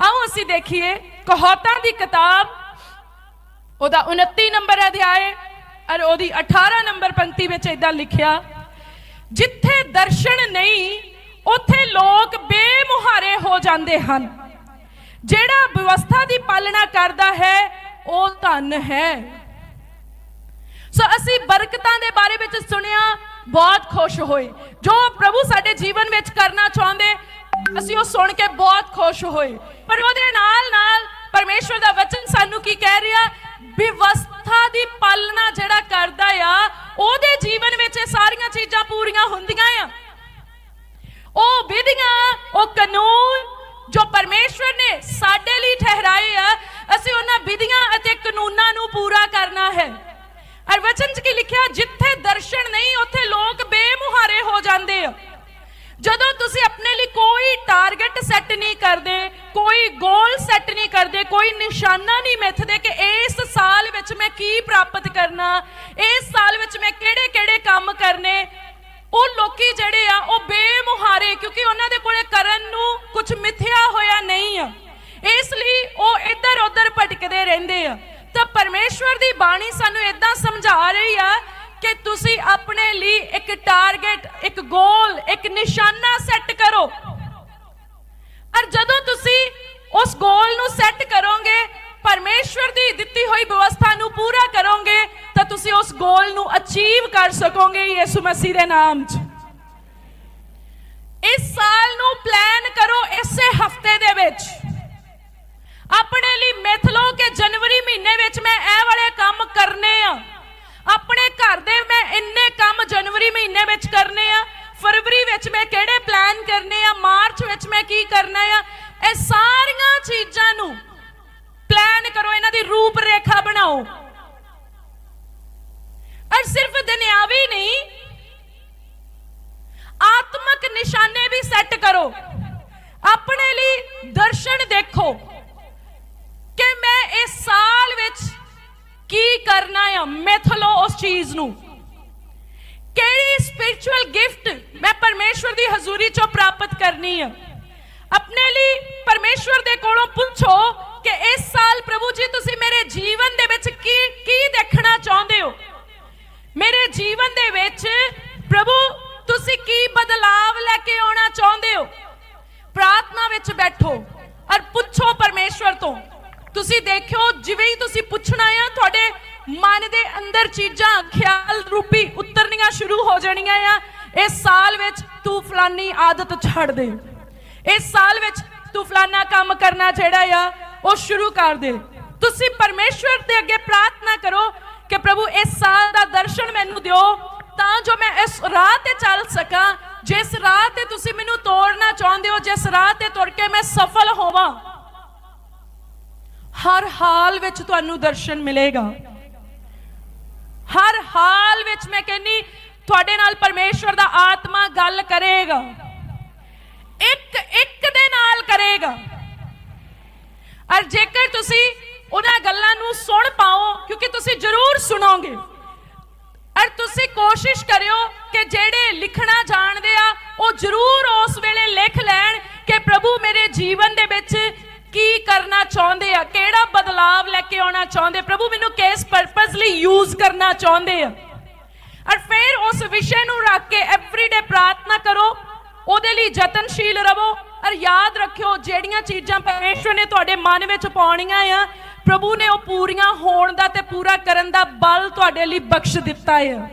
ਆਓ ਅਸੀਂ ਦੇਖੀਏ ਕਹੌਤਾਂ ਦੀ ਕਿਤਾਬ। ਉਹਦਾ 29 ਨੰਬਰ ਅਧਿਆਏ ਔਰ ਉਹਦੀ 18 ਨੰਬਰ ਪੰਕਤੀ ਵਿੱਚ ਇਦਾਂ ਲਿਖਿਆ, ਜਿੱਥੇ ਦਰਸ਼ਨ ਨਹੀਂ, ਉੱਥੇ ਲੋਕ ਬੇਮੁਹਾਰੇ ਹੋ ਜਾਂਦੇ ਹਨ। ਜਿਹੜਾ ਵਿਵਸਥਾ ਦੀ ਪਾਲਣਾ ਕਰਦਾ ਹੈ, ਉਹ ਧਨ ਹੈ। ਸੋ ਅਸੀਂ ਬਰਕਤਾਂ ਦੇ ਬਾਰੇ ਵਿੱਚ ਸੁਣਿਆ, ਬਹੁਤ ਖੁਸ਼ ਹੋਏ। ਜੋ ਪ੍ਰਭੂ ਸਾਡੇ ਜੀਵਨ ਵਿੱਚ ਕਰਨਾ ਅਸੀਂ ਉਹ ਸੁਣ ਕੇ ਬਹੁਤ ਖੁਸ਼ ਹੋਏ। ਪਰ ਉਹਦੇ ਨਾਲ ਨਾਲ ਪਰਮੇਸ਼ਵਰ ਦਾ ਵਚਨ ਸਾਨੂੰ ਕੀ ਕਹਿ ਰਿਹਾ? ਵਿਵਸਥਾ ਦੀ ਪਾਲਣਾ ਜਿਹੜਾ ਕਰਦਾ ਆ, ਉਹਦੇ ਜੀਵਨ ਵਿੱਚ ਇਹ ਸਾਰੀਆਂ ਚੀਜ਼ਾਂ ਪੂਰੀਆਂ ਹੁੰਦੀਆਂ ਆ। ਉਹ ਵਿਧੀਆਂ, ਉਹ ਕਾਨੂੰਨ ਜੋ ਪਰਮੇਸ਼ਵਰ ਨੇ ਸਾਡੇ ਲਈ ਠਹਿਰਾਏ ਆ, ਅਸੀਂ ਉਹਨਾਂ ਵਿਧੀਆਂ ਅਤੇ ਕਾਨੂੰਨਾਂ ਨੂੰ ਪੂਰਾ ਕਰਨਾ ਹੈ। ਔਰ ਵਚਨ 'ਚ ਕੀ ਲਿਖਿਆ? ਜਿੱਥੇ ਦਰਸ਼ਨ ਨਹੀਂ, ਉੱਥੇ ਲੋਕ ਜਦੋਂ ਤੁਸੀਂ ਆਪਣੇ ਲਈ ਕੋਈ ਟਾਰਗੇਟ ਸੈੱਟ ਨਹੀਂ ਕਰਦੇ, ਕੋਈ ਗੋਲ ਸੈੱਟ ਨਹੀਂ ਕਰਦੇ, ਕੋਈ ਨਿਸ਼ਾਨਾ ਨਹੀਂ ਮਿੱਥਦੇ ਕਿ ਇਸ ਸਾਲ ਵਿੱਚ ਮੈਂ ਕੀ ਪ੍ਰਾਪਤ ਕਰਨਾ, ਇਸ ਸਾਲ ਵਿੱਚ ਮੈਂ ਕਿਹੜੇ-ਕਿਹੜੇ ਕੰਮ ਕਰਨੇ, ਉਹ ਲੋਕੀ ਜਿਹੜੇ ਆ, ਉਹ ਬੇਮੁਹਾਰੇ ਕਿਉਂਕਿ ਉਹਨਾਂ ਦੇ ਕੋਲੇ ਕਰਨ ਨੂੰ ਕੁਝ ਮਿਥਿਆ ਹੋਇਆ ਨਹੀਂ ਆ। ਇਸ ਲਈ ਉਹ ਇੱਧਰ ਉੱਧਰ ਭਟਕਦੇ ਰਹਿੰਦੇ ਆ। ਤਾਂ ਪਰਮੇਸ਼ਵਰ ਦੀ ਬਾਣੀ ਸਾਨੂੰ ਇਦਾਂ ਸਮਝਾ ਰਹੀ ਆ ਕਿ ਤੁਸੀਂ ਆਪਣੇ ਲਈ ਇੱਕ ਟਾਰਗੇਟ, ਇੱਕ ਗੋਲ ਇੱਕ ਨਿਸ਼ਾਨਾ ਸੈੱਟ ਕਰੋ। ਔਰ ਜਦੋਂ ਤੁਸੀਂ ਉਸ ਗੋਲ ਨੂੰ ਸੈੱਟ ਕਰੋਗੇ, ਪਰਮੇਸ਼ਵਰ ਦੀ ਦਿੱਤੀ ਹੋਈ ਵਿਵਸਥਾ ਨੂੰ ਪੂਰਾ ਕਰੋਗੇ, ਤਾਂ ਤੁਸੀਂ ਉਸ ਗੋਲ ਨੂੰ ਅਚੀਵ ਕਰ ਸਕੋਗੇ ਯਿਸੂ ਮਸੀਹ ਦੇ ਨਾਮ 'ਚ। ਚੀਜ਼ਾਂ ਨੂੰ ਪਲਾਨ ਕਰੋ, ਇਹਨਾਂ ਦੀ ਰੂਪ ਰੇਖਾ ਬਣਾਓ। ਔਰ ਸਿਰਫ ਦੁਨਿਆਵੀ ਨਹੀਂ, ਆਤਮਿਕ ਨਿਸ਼ਾਨੇ ਵੀ ਸੈੱਟ ਕਰੋ। ਆਪਣੇ ਲਈ ਦਰਸ਼ਨ ਦੇਖੋ ਕਿ ਮੈਂ ਇਸ ਸਾਲ ਵਿੱਚ ਕੀ ਕਰਨਾ ਆ। ਮੈਥਲੋ ਉਸ ਚੀਜ਼ ਨੂੰ। ਕਿਹੜੀ ਸਪਿਰਚੁਅਲ ਗਿਫਟ ਮੈਂ ਪਰਮੇਸ਼ਵਰ ਦੀ ਹਜ਼ੂਰੀ ਚੋਂ ਪ੍ਰਾਪਤ ਕਰਨੀ ਆ? ਆਪਣੇ ਲਈ ਪਰਮੇਸ਼ਵਰ ਦੇ ਕੋਲੋਂ ਪੁੱਛੋ ਕਿ ਇਸ ਸਾਲ ਪ੍ਰਭੂ ਜੀ ਤੁਸੀਂ ਮੇਰੇ ਜੀਵਨ ਦੇ ਵਿੱਚ ਕੀ ਕੀ ਦੇਖਣਾ ਚਾਹੁੰਦੇ ਹੋ ਮੇਰੇ ਜੀਵਨ ਦੇ ਵਿੱਚ ਪ੍ਰਭੂ ਤੁਸੀਂ ਕੀ ਬਦਲਾਵ ਲੈ ਕੇ ਆਉਣਾ ਚਾਹੁੰਦੇ ਹੋ ਪ੍ਰਾਰਥਨਾ ਵਿੱਚ ਬੈਠੋ ਔਰ ਪੁੱਛੋ ਪਰਮੇਸ਼ਵਰ ਤੋਂ ਤੁਸੀਂ ਦੇਖਿਓ ਜਿਵੇਂ ਹੀ ਤੁਸੀਂ ਪੁੱਛਣਾ ਆ ਤੁਹਾਡੇ ਮਨ ਦੇ ਅੰਦਰ ਚੀਜ਼ਾਂ ਖਿਆਲ ਰੂਪੀ ਉਤਰਨੀਆਂ ਸ਼ੁਰੂ ਹੋ ਜਾਣੀਆਂ ਆ ਇਸ ਸਾਲ ਵਿੱਚ ਤੂੰ ਫਲਾਨੀ ਆਦਤ ਛੱਡ ਦੇ ਇਸ ਸਾਲ ਵਿੱਚ ਤੂੰ ਫਲਾਨਾ ਕੰਮ ਕਰਨਾ ਜਿਹੜਾ ਆ, ਉਹ ਸ਼ੁਰੂ ਕਰ ਦੇ। ਤੁਸੀਂ ਪਰਮੇਸ਼ਵਰ ਦੇ ਅੱਗੇ ਪ੍ਰਾਰਥਨਾ ਕਰੋ ਕਿ ਪ੍ਰਭੂ ਇਸ ਸਾਲ ਦਾ ਦਰਸ਼ਨ ਮੈਨੂੰ ਦਿਓ, ਤਾਂ ਜੋ ਮੈਂ ਇਸ ਰਾਹ ਤੇ ਚੱਲ ਸਕਾਂ। ਜਿਸ ਰਾਹ ਤੇ ਤੁਸੀਂ ਮੈਨੂੰ ਤੋੜਨਾ ਚਾਹੁੰਦੇ ਹੋ, ਜਿਸ ਰਾਹ ਤੇ ਤੁਰ ਕੇ ਮੈਂ ਸਫਲ ਹੋਵਾਂ, ਹਰ ਹਾਲ ਵਿੱਚ ਤੁਹਾਨੂੰ ਦਰਸ਼ਨ ਮਿਲੇਗਾ। ਹਰ ਹਾਲ ਵਿੱਚ ਮੈਂ ਕਹਿੰਨੀ ਤੁਹਾਡੇ ਨਾਲ ਪਰਮੇਸ਼ਵਰ ਦਾ ਆਤਮਾ ਗੱਲ ਕਰੇਗਾ। ਇੱਕ ਇੱਕ ਦੇ ਨਾਲ ਕਰੇਗਾ। ਔਰ ਜੇਕਰ ਤੁਸੀਂ ਉਹਨਾਂ ਗੱਲਾਂ ਨੂੰ ਸੁਣ ਪਾਓ, ਕਿਉਂਕਿ ਤੁਸੀਂ ਜ਼ਰੂਰ ਸੁਣੋਗੇ। ਔਰ ਤੁਸੀਂ ਕੋਸ਼ਿਸ਼ ਕਰਿਓ ਕਿ ਜਿਹੜੇ ਲਿਖਣਾ ਜਾਣਦੇ ਆ, ਉਹ ਜ਼ਰੂਰ ਉਸ ਵੇਲੇ ਲਿਖ ਲੈਣ ਕਿ ਪ੍ਰਭੂ ਮੇਰੇ ਜੀਵਨ ਦੇ ਵਿੱਚ ਕੀ ਕਰਨਾ ਚਾਹੁੰਦੇ ਆ, ਕਿਹੜਾ ਬਦਲਾਵ ਲੈ ਕੇ ਆਉਣਾ ਚਾਹੁੰਦੇ ਪ੍ਰਭੂ ਮੈਨੂੰ ਕਿਸ ਪਰਪਸ ਲਈ ਯੂਜ਼ ਕਰਨਾ ਚਾਹੁੰਦੇ ਆ। ਔਰ ਫਿਰ ਉਸ ਵਿਸ਼ੇ ਨੂੰ ਰੱਖ ਕੇ ਐਵਰੀਡੇ ਪ੍ਰਾਰਥਨਾ ਕਰੋ ਉਹਦੇ ਲਈ ਯਤਨਸ਼ੀਲ ਰਹੋ ਔਰ ਯਾਦ ਰੱਖਿਓ, ਜਿਹੜੀਆਂ ਚੀਜ਼ਾਂ ਪਰਮੇਸ਼ਵਰ ਨੇ ਤੁਹਾਡੇ ਮਨ ਵਿੱਚ ਪਾਉਣੀਆਂ ਆ, ਪ੍ਰਭੂ ਨੇ ਉਹ ਪੂਰੀਆਂ ਹੋਣ ਦਾ ਤੇ ਪੂਰਾ ਕਰਨ ਦਾ ਬਲ ਤੁਹਾਡੇ ਲਈ ਬਖਸ਼ ਦਿੱਤਾ ਆ।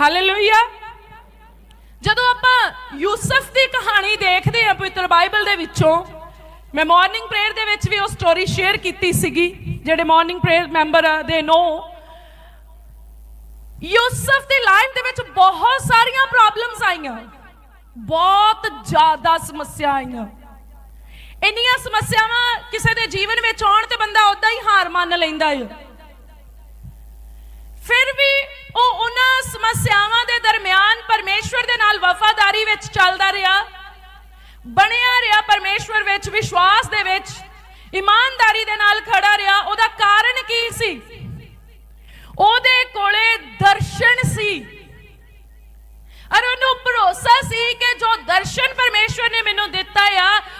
ਹਾਲੇਲੂਇਆ ਜਦੋਂ ਆਪਾਂ ਯੂਸਫ ਦੀ ਕਹਾਣੀ ਦੇਖਦੇ ਹਾਂ ਪਵਿੱਤਰ ਬਾਈਬਲ ਦੇ ਵਿੱਚੋਂ, ਮੈਂ ਮਾਰਨਿੰਗ ਪ੍ਰੇਅਰ ਦੇ ਵਿੱਚ ਵੀ ਉਹ ਸਟੋਰੀ ਸ਼ੇਅਰ ਕੀਤੀ ਸੀਗੀ, ਜਿਹੜੇ ਮਾਰਨਿੰਗ ਪ੍ਰੇਅਰ ਮੈਂਬਰ ਦੇ ਨੋ। ਯੂਸਫ ਦੀ ਲਾਈਫ ਦੇ ਵਿੱਚ ਬਹੁਤ ਸਾਰੀਆਂ ਪ੍ਰੋਬਲਮਸ ਆਈਆਂ। ਬਹੁਤ ਜ਼ਿਆਦਾ ਸਮੱਸਿਆ ਆਈਆਂ। ਇੰਨੀਆਂ ਸਮੱਸਿਆਵਾਂ ਕਿਸੇ ਦੇ ਜੀਵਨ ਵਿੱਚ ਆਉਣ ਤੇ ਬੰਦਾ ਉਦਾਂ ਹੀ ਹਾਰ ਮੰਨ ਲੈਂਦਾ ਹੈ ਫਿਰ ਵੀ ਉਹ ਉਹਨਾਂ ਸਮੱਸਿਆਵਾਂ ਦੇ ਦਰਮਿਆਨ ਪਰਮੇਸ਼ਵਰ ਦੇ ਨਾਲ ਵਫਾਦਾਰੀ ਵਿੱਚ ਚੱਲਦਾ ਰਿਹਾ। ਬਣਿਆ ਰਿਹਾ ਪਰਮੇਸ਼ਵਰ ਵਿੱਚ, ਵਿਸ਼ਵਾਸ ਦੇ ਵਿੱਚ, ਇਮਾਨਦਾਰੀ ਦੇ ਨਾਲ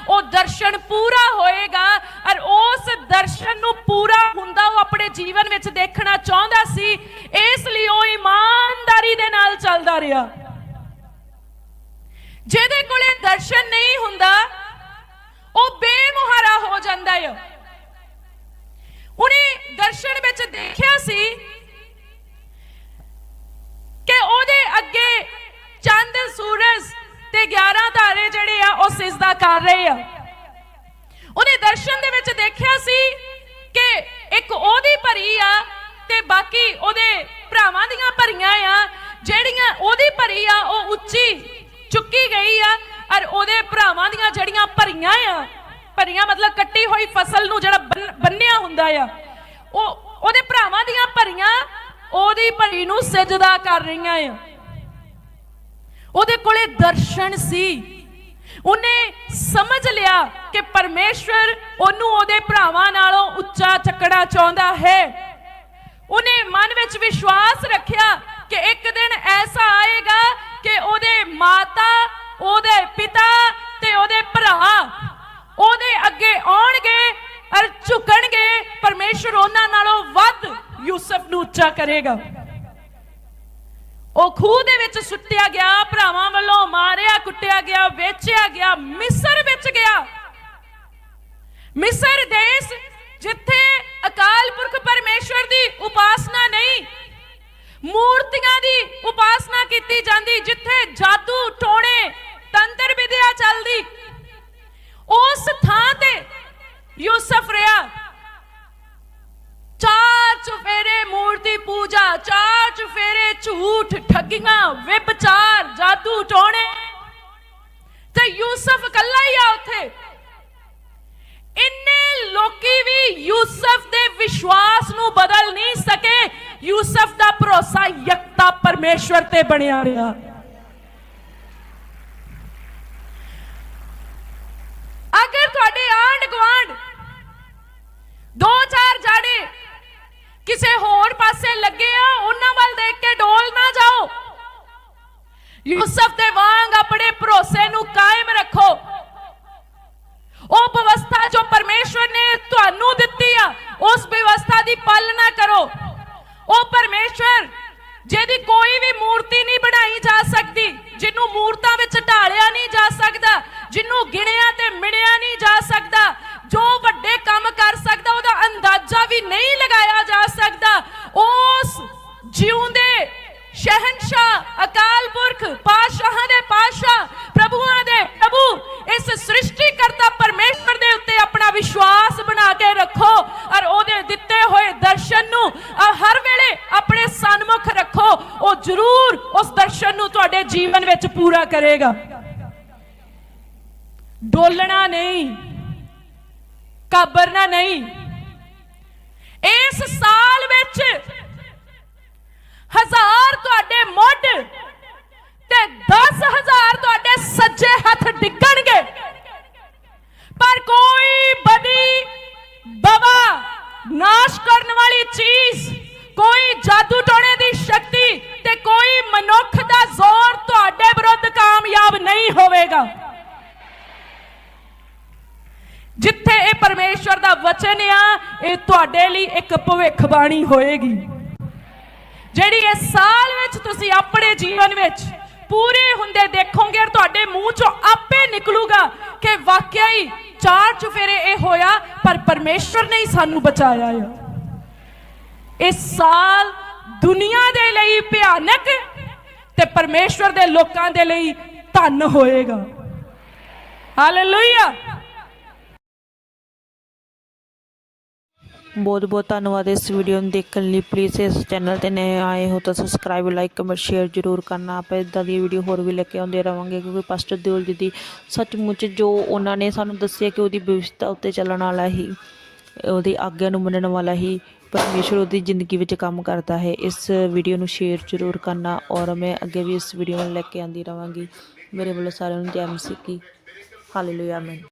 ਉਹ ਦਰਸ਼ਨ ਪੂਰਾ ਹੋਏਗਾ ਔਰ ਉਸ ਦਰਸ਼ਨ ਨੂੰ ਪੂਰਾ ਹੁੰਦਾ ਉਹ ਆਪਣੇ ਜੀਵਨ ਵਿੱਚ ਦੇਖਣਾ ਚਾਹੁੰਦਾ ਸੀ, ਇਸ ਲਈ ਉਹ ਇਮਾਨਦਾਰੀ ਦੇ ਨਾਲ ਚੱਲਦਾ ਰਿਹਾ। ਜਿਹਦੇ ਕੋਲੇ ਦਰਸ਼ਨ ਨਹੀਂ ਹੁੰਦਾ, ਉਹ ਬੇਮੁਹਾਰਾ ਹੋ ਜਾਂਦਾ ਹੈ ਉਹਨੇ ਦਰਸ਼ਨ ਵਿੱਚ ਦੇਖਿਆ ਸੀ ਕਿ ਉਹਦੇ ਅੱਗੇ ਕਰ ਰਹੇ ਆ। ਉਹਨੇ ਦਰਸ਼ਨ ਦੇ ਵਿੱਚ ਦੇਖਿਆ ਸੀ ਕਿ ਇੱਕ ਉਹਦੀ ਭਰੀ ਆ ਤੇ ਬਾਕੀ ਉਹਦੇ ਭਰਾਵਾਂ ਦੀਆਂ ਭਰੀਆਂ ਆ, ਜਿਹੜੀਆਂ ਉਹਦੀ ਭਰੀ ਆ, ਉਹ ਉੱਚੀ ਚੁੱਕੀ ਗਈ ਆ ਔਰ ਉਹਦੇ ਭਰਾਵਾਂ ਦੀਆਂ ਜਿਹੜੀਆਂ ਭਰੀਆਂ ਆ, ਭਰੀਆਂ ਮਤਲਬ ਕੱਟੀ ਹੋਈ ਫਸਲ ਨੂੰ ਜਿਹੜਾ ਬੰਨਿਆ ਹੁੰਦਾ ਆ, ਉਹ, ਉਹਦੇ ਭਰਾਵਾਂ ਦੀਆਂ ਭਰੀਆਂ ਉਹਦੀ ਭਰੀ ਨੂੰ ਸਜਦਾ ਕਰ ਰਹੀਆਂ ਆ। ਉਹਦੇ ਕੋਲੇ ਦਰਸ਼ਨ ਸੀ। ਉਹਨੇ ਸਮਝ ਲਿਆ ਕਿ ਪਰਮੇਸ਼ਵਰ ਉਹਨੂੰ ਉਹਦੇ ਭਰਾਵਾਂ ਨਾਲੋਂ ਉੱਚਾ ਚੱਕਣਾ ਚਾਹੁੰਦਾ ਹੈ। ਉਹਨੇ ਮਨ ਵਿੱਚ ਵਿਸ਼ਵਾਸ ਰੱਖਿਆ ਕਿ ਇੱਕ ਦਿਨ ਐਸਾ ਆਏਗਾ ਕਿ ਉਹਦੇ ਮਾਤਾ, ਉਹਦੇ ਪਿਤਾ ਤੇ ਉਹਦੇ ਭਰਾ ਉਹਦੇ ਅੱਗੇ ਆਉਣਗੇ ਔਰ ਝੁਕਣਗੇ। ਪਰਮੇਸ਼ਵਰ ਉਹਨਾਂ ਨਾਲੋਂ ਵੱਧ ਯੂਸਫ ਨੂੰ ਉੱਚਾ ਕਰੇਗਾ। ਉਹ ਖੂਹ ਦੇ ਵਿੱਚ ਸੁੱਟਿਆ ਗਿਆ, ਭਰਾਵਾਂ ਵੱਲੋਂ ਮਾਰਿਆ, ਕੁੱਟਿਆ ਗਿਆ, ਵੇਚਿਆ ਗਿਆ, ਮਿਸਰ ਵਿੱਚ ਗਿਆ। ਮਿਸਰ ਦੇਸ਼ ਜਿੱਥੇ ਅਕਾਲ ਪੁਰਖ ਪਰਮੇਸ਼ਵਰ ਦੀ ਉਪਾਸਨਾ ਨਹੀਂ, ਮੂਰਤੀਆਂ ਦੀ ਉਪਾਸਨਾ ਯੂਸਫ ਇਕੱਲਾ ਹੀ ਆ ਉੱਥੇ। ਇੰਨੇ ਲੋਕੀ ਵੀ ਯੂਸਫ ਦੇ ਵਿਸ਼ਵਾਸ ਨੂੰ ਬਦਲ ਨਹੀਂ ਸਕੇ। ਯੂਸਫ ਦਾ ਭਰੋਸਾ ਯਕਤਾ ਪਰਮੇਸ਼ਵਰ ਤੇ ਬਣਿਆ ਰਿਹਾ। ਅਗਰ ਤੁਹਾਡੇ ਆਂਡ ਗਵਾਂਡ ਦੋ ਚਾਰ ਜਾੜੇ ਕਿਸੇ ਹੋਰ ਪਾਸੇ ਲੱਗੇ ਆ ਉਹਨਾਂ ਵੱਲ ਦੇਖ ਕੇ ਡੋਲ ਨਾ ਜਾਓ ਯੂਸਫ ਦੇ ਵਾਂਗ ਆਪਣੇ ਭਰੋਸੇ ਨੂੰ ਕਾਇਮ ਰੱਖੋ। ਉਹ ਵਿਵਸਥਾ ਜੋ ਪਰਮੇਸ਼ਵਰ ਨੇ ਤੁਹਾਨੂੰ ਦਿੱਤੀ ਆ, ਉਸ ਵਿਵਸਥਾ ਦੀ ਪਾਲਣਾ ਕਰੋ। ਉਹ ਪਰਮੇਸ਼ਵਰ, ਜਿਹਦੀ ਕੋਈ ਵੀ ਮੂਰਤੀ ਨਹੀਂ ਬਣਾਈ ਜਾ ਸਕਦੀ, ਜਿਹਨੂੰ ਮੂਰਤਾਂ ਵਿੱਚ ਢਾਲਿਆ ਨਹੀਂ ਜਾ ਸਕਦਾ, ਜਿਹਨੂੰ ਗਿਣਿਆ ਤੇ ਮਿਣਿਆ ਨਹੀਂ ਜਾ ਸਕਦਾ, ਜੋ ਵੱਡੇ ਕੰਮ ਕਰ ਸਕਦਾ, ਉਹਦਾ ਅੰਦਾਜ਼ਾ ਵੀ ਨਹੀਂ ਲਗਾਇਆ ਜਾ ਸਕਦਾ, ਉਸ ਜਿਉਂਦੇ ਸ਼ਹਿਨशाह ਪੁਰਖ ਪਾਤਸ਼ਾਹਾਂ ਦੇ ਪਾਤਸ਼ਾਹ ਪ੍ਰਭੂਆਂ ਦੇ ਪ੍ਰਭੂ ਇਸ ਸ੍ਰਿਸ਼ਟੀ ਪਰਮੇਸ਼ਵਰ ਦੇ ਉੱਤੇ ਆਪਣਾ ਵਿਸ਼ਵਾਸ ਬਣਾ ਕੇ ਰੱਖੋ ਔਰ ਉਹਦੇ ਦਿੱਤੇ ਹੋਏ ਦਰਸ਼ਨ ਨੂੰ ਹਰ ਵੇਲੇ ਆਪਣੇ ਸਨਮੁਖ ਰੱਖੋ ਉਹ ਜ਼ਰੂਰ ਉਸ ਦਰਸ਼ਨ ਨੂੰ ਤੁਹਾਡੇ ਜੀਵਨ ਵਿੱਚ ਪੂਰਾ ਕਰੇਗਾ ਡੋਲਣਾ ਨਹੀਂ ਕਾਬਰਨਾ ਨਹੀਂ ਇਸ ਸਾਲ ਵਿੱਚ ਹਜ਼ਾਰ ਤੁਹਾਡੇ ਮੁੱਢ ਤੇ 10000 ਤੁਹਾਡੇ ਸੱਜੇ ਹੱਥ ਡਿੱਗਣਗੇ। ਪਰ ਕੋਈ ਬਦੀ, ਬਵਾ, ਨਾਸ਼ ਕਰਨ ਵਾਲੀ ਚੀਜ਼, ਕੋਈ ਜਾਦੂ ਟੋਣੇ ਦੀ ਸ਼ਕਤੀ ਤੇ ਕੋਈ ਮਨੁੱਖ ਦਾ ਜ਼ੋਰ ਤੁਹਾਡੇ ਵਿਰੁੱਧ ਕਾਮਯਾਬ ਨਹੀਂ ਹੋਵੇਗਾ। ਜਿੱਥੇ ਇਹ ਪਰਮੇਸ਼ਵਰ ਦਾ ਵਚਨ ਆ, ਇਹ ਤੁਹਾਡੇ ਲਈ ਇੱਕ ਭਵਿੱਖਬਾਣੀ ਹੋਏਗੀ। ਜਿਹੜੀ ਇਸ ਸਾਲ ਵਿੱਚ ਤੁਸੀਂ ਆਪਣੇ ਜੀਵਨ ਵਿੱਚ ਪੂਰੇ ਹੁੰਦੇ ਦੇਖੋਗੇ ਔਰ ਤੁਹਾਡੇ ਮੂੰਹ ਚੋਂ ਆਪੇ ਨਿਕਲੂਗਾ ਕਿ ਵਾਕਿਆ ਹੀ ਚਾਰ ਚੁਫੇਰੇ ਇਹ ਹੋਇਆ, ਪਰ ਪਰਮੇਸ਼ਵਰ ਨੇ ਹੀ ਸਾਨੂੰ ਬਚਾਇਆ ਆ। ਇਸ ਸਾਲ ਦੁਨੀਆ ਦੇ ਲਈ ਭਿਆਨਕ ਤੇ ਪਰਮੇਸ਼ਵਰ ਦੇ ਲੋਕਾਂ ਦੇ ਲਈ ਧਨ ਹੋਏਗਾ। ਹਾਲੇਲੂਇਆ ਬਹੁਤ ਬਹੁਤ ਧੰਨਵਾਦ ਇਸ ਵੀਡੀਓ ਨੂੰ ਦੇਖਣ ਲਈ। ਪਲੀਜ਼ ਇਸ ਚੈਨਲ ਤੇ ਨਵੇਂ ਆਏ ਹੋ ਤਾਂ ਸਬਸਕ੍ਰਾਈਬ ਲਾਈਕ ਕਮੈਂਟ ਸ਼ੇਅਰ ਜ਼ਰੂਰ ਕਰਨਾ। ਆਪਾਂ ਇਦਾਂ ਦੀ ਵੀਡੀਓ ਹੋਰ ਵੀ ਲੈ ਕੇ ਆਉਂਦੇ ਰਵਾਂਗੇ ਕਿਉਂਕਿ ਪਾਸਟਰ ਦਿਓਲ ਜੀ ਦੀ ਸੱਚਮੁੱਚ ਜੋ ਉਹਨਾਂ ਨੇ ਸਾਨੂੰ ਦੱਸਿਆ ਕਿ ਉਹਦੀ ਵਿਵਸਥਾ ਉੱਤੇ ਚੱਲਣ ਵਾਲਾ ਹੀ, ਉਹਦੀ ਆਗਿਆ ਨੂੰ ਮੰਨਣ ਵਾਲਾ ਹੀ ਪਰਮੇਸ਼ਰ ਉਹਦੀ ਜ਼ਿੰਦਗੀ ਵਿੱਚ ਕੰਮ ਕਰਦਾ ਹੈ। ਇਸ ਵੀਡੀਓ ਨੂੰ ਸ਼ੇਅਰ ਜ਼ਰੂਰ ਕਰਨਾ ਔਰ ਮੈਂ ਅੱਗੇ ਵੀ ਇਸ ਵੀਡੀਓ ਨੂੰ ਲੈ ਕੇ ਆਂਦੀ ਰਵਾਂਗੀ। ਮੇਰੇ ਵੱਲੋਂ ਸਾਰਿਆਂ ਨੂੰ ਜੈ ਮਸੀਹ ਕੀ। ਹਾਲੇਲੂਇਆ ਆਮੀਨ